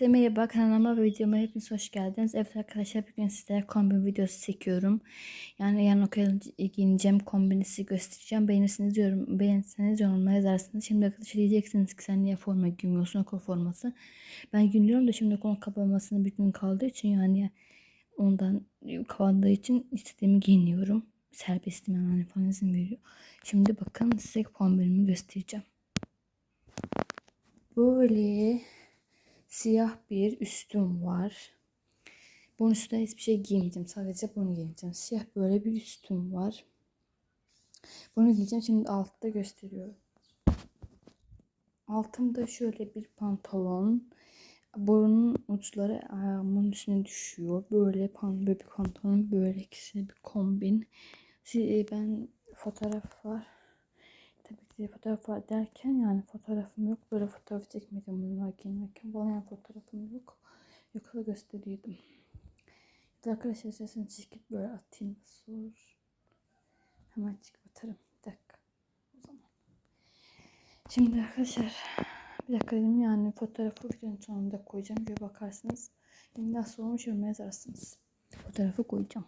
Herkese merhaba kanalıma ve videoma hepiniz hoş geldiniz. Evet arkadaşlar bugün sizlere kombin videosu çekiyorum. Yani yarın okula giyineceğim kombini size göstereceğim. Beğenirsiniz yorum, beğenirseniz yorumlara yazarsınız. Şimdi arkadaşlar diyeceksiniz ki sen niye forma giymiyorsun okul forması. Ben giyiyorum da şimdi okul kapanmasına bir gün kaldığı için yani ondan kaldığı için istediğimi giyiniyorum. Serbestim yani falan izin veriyor. Şimdi bakın size kombinimi göstereceğim. Böyle siyah bir üstüm var. Bunun üstüne hiçbir şey giymeyeceğim. Sadece bunu giyeceğim. Siyah böyle bir üstüm var. Bunu giyeceğim. Şimdi altta gösteriyorum. Altımda şöyle bir pantolon. Burunun uçları ayağımın üstüne düşüyor. Böyle, böyle bir pantolon. Böyle ikisi bir kombin. Ben fotoğraf var. De fotoğraf derken yani fotoğrafım yok. Böyle fotoğraf çekmedim bunlar giyinirken. Bana yani fotoğrafım yok. Yoksa gösteriyordum. Arkadaşlar sesini çekip böyle atayım nasıl. Hemen çıkıp atarım. Bir dakika. O zaman. Şimdi arkadaşlar bir dakika dedim yani fotoğrafı videonun sonunda koyacağım. Bir bakarsınız. Şimdi nasıl olmuş yoruma yazarsınız. Fotoğrafı koyacağım.